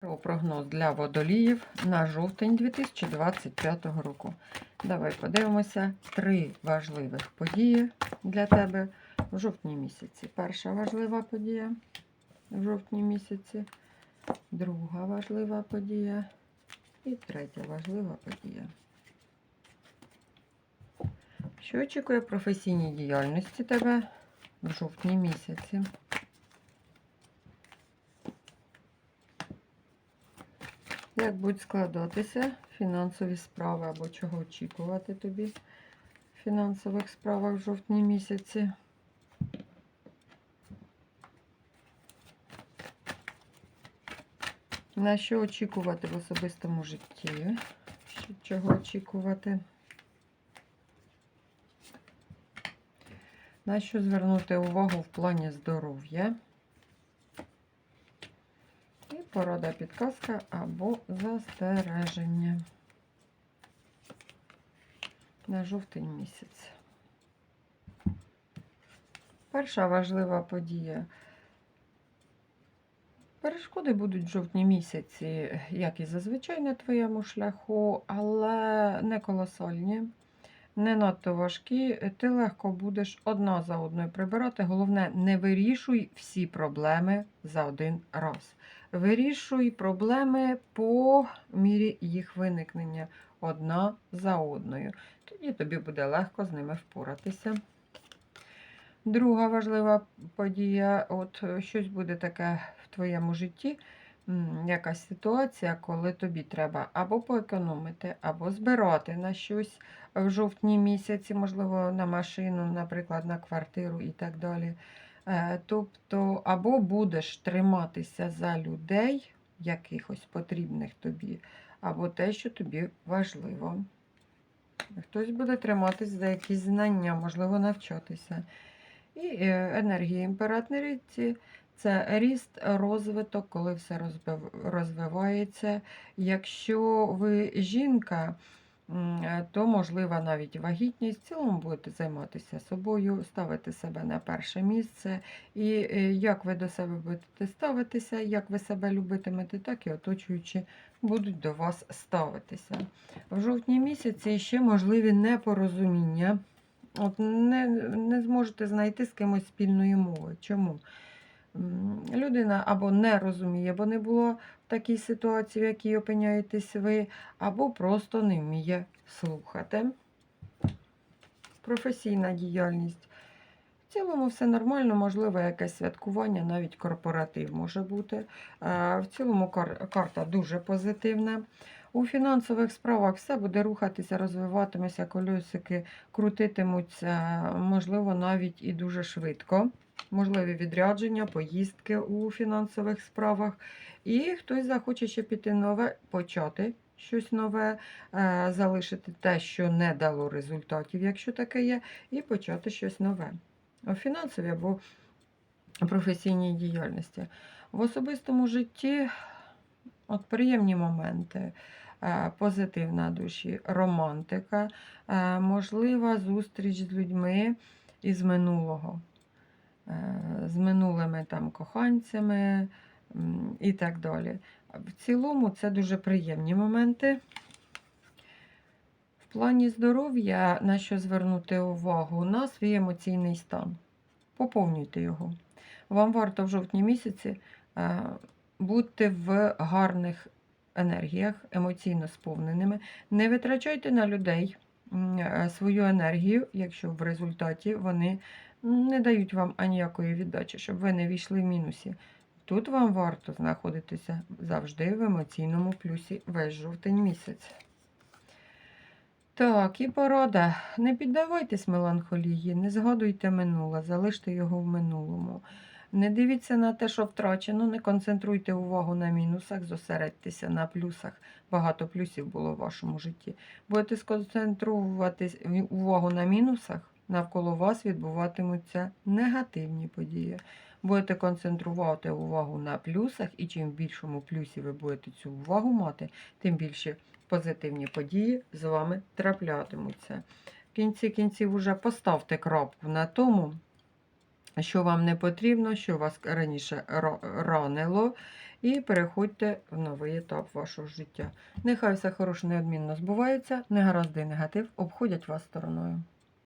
Про прогноз для водоліїв на жовтень 2025 року. Давай подивимося три важливих події для тебе в жовтні місяці. Перша важлива подія в жовтні місяці, друга важлива подія і третя важлива подія. Що очікує професійній діяльності тебе в жовтні місяці? Як будуть складатися фінансові справи або чого очікувати тобі в фінансових справах в жовтні місяці? На що очікувати в особистому житті? Чого очікувати? На що звернути увагу в плані здоров'я? Порада підказка або застереження на жовтень місяць. Перша важлива подія. Перешкоди будуть в жовтні місяці, як і зазвичай на твоєму шляху, але не колосальні, не надто важкі. Ти легко будеш одна за одною прибирати. Головне, не вирішуй всі проблеми за один раз. Вирішуй проблеми по мірі їх виникнення одна за одною. Тоді тобі буде легко з ними впоратися. Друга важлива подія, от е, щось буде таке в твоєму житті, якась ситуація, коли тобі треба або поекономити, або збирати на щось в жовтні місяці, можливо, на машину, наприклад, на квартиру і так далі. Е, Тобто, або будеш триматися за людей, якихось потрібних тобі, або те, що тобі важливо. Хтось буде триматись за якісь знання, можливо, навчатися. І е, енергія імператориці це ріст, розвиток, коли все розвивається. Якщо ви жінка, е, то можлива навіть вагітність. В цілому будете займатися собою, ставити себе на перше місце. І е, як ви до себе будете ставитися, як ви себе любитимете, так і оточуючі будуть до вас ставитися. В жовтні місяці ще можливі непорозуміння. От не, не зможете знайти з кимось спільної мови. Чому? Людина або не розуміє, бо не було в такій ситуації, в якій опиняєтесь ви, або просто не вміє слухати. Професійна діяльність. В цілому все нормально, можливо, якесь святкування, навіть корпоратив може бути. Е, В цілому кар- карта дуже позитивна. У фінансових справах все буде рухатися, розвиватиметься, колесики крутитимуться, можливо, навіть і дуже швидко. Можливі відрядження, поїздки у фінансових справах. І хтось захоче ще піти нове, почати щось нове, е, залишити те, що не дало результатів, якщо таке є, і почати щось нове. У фінансовій або професійній діяльності. В особистому житті от приємні моменти, е, позитив на душі, романтика, е, можлива зустріч з людьми із минулого, з минулими там коханцями і так далі. В цілому це дуже приємні моменти. В плані здоров'я на що звернути увагу на свій емоційний стан. Поповнюйте його. Вам варто в жовтні місяці е, бути в гарних енергіях, емоційно сповненими. Не витрачайте на людей е, свою енергію, якщо в результаті вони не дають вам аніякої віддачі, щоб ви не війшли в мінусі. Тут вам варто знаходитися завжди в емоційному плюсі весь жовтень місяць. Так, і порада. Не піддавайтесь меланхолії, не згадуйте минуле, залиште його в минулому. Не дивіться на те, що втрачено, не концентруйте увагу на мінусах, зосередьтеся на плюсах. Багато плюсів було в вашому житті. Будете сконцентрувати увагу на мінусах, навколо вас відбуватимуться негативні події. Будете концентрувати увагу на плюсах, і чим більшому плюсі ви будете цю увагу мати, тим більше позитивні події з вами траплятимуться. В кінці кінців уже поставте крапку на тому, що вам не потрібно, що вас раніше ранило, і переходьте в новий етап вашого життя. Нехай все хороше неодмінно збувається, негаразди і негатив обходять вас стороною.